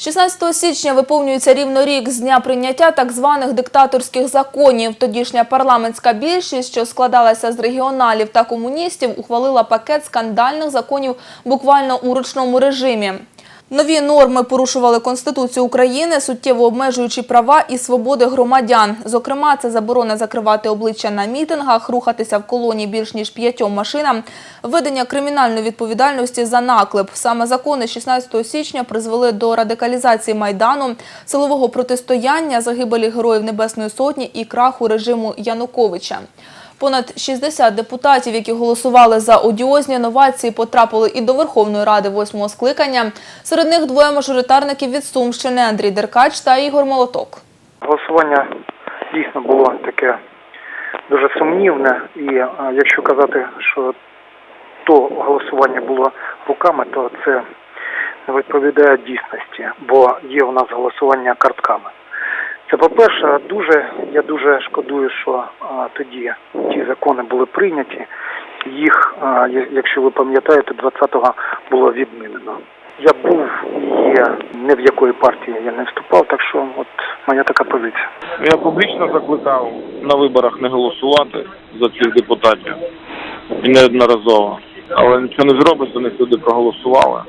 16 січня виповнюється рівно рік з дня прийняття так званих диктаторських законів. Тодішня парламентська більшість, що складалася з регіоналів та комуністів, ухвалила пакет скандальних законів буквально у ручному режимі. Нові норми порушували Конституцію України, суттєво обмежуючи права і свободи громадян. Зокрема, це заборона закривати обличчя на мітингах, рухатися в колоні більш ніж п'ятьом машинам, введення кримінальної відповідальності за наклеп. Саме закони 16 січня призвели до радикалізації Майдану, силового протистояння, загибелі Героїв Небесної Сотні і краху режиму Януковича. Понад 60 депутатів, які голосували за одіозні новації, потрапили і до Верховної Ради восьмого скликання. Серед них двоє мажоритарників від Сумщини Андрій Деркач та Ігор Молоток. Голосування дійсно було таке дуже сумнівне, і е, якщо казати, що то голосування було руками, то це не відповідає дійсності, бо є у нас голосування картками. Це по-перше, дуже я дуже шкодую, що а, тоді ті закони були прийняті. Їх, а, якщо ви пам'ятаєте, 20-го було відмінено. Я був і не в якої партії я не вступав, так що от моя така позиція. Я публічно закликав на виборах не голосувати за цих депутатів і неодноразово. Але нічого не зробиш, за них люди проголосували.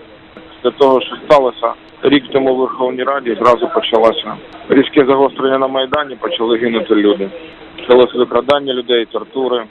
Після того, що сталося рік тому в Верховній Раді, зразу почалося різке загострення на Майдані, почали гинути люди. Почалося викрадання людей, тортури.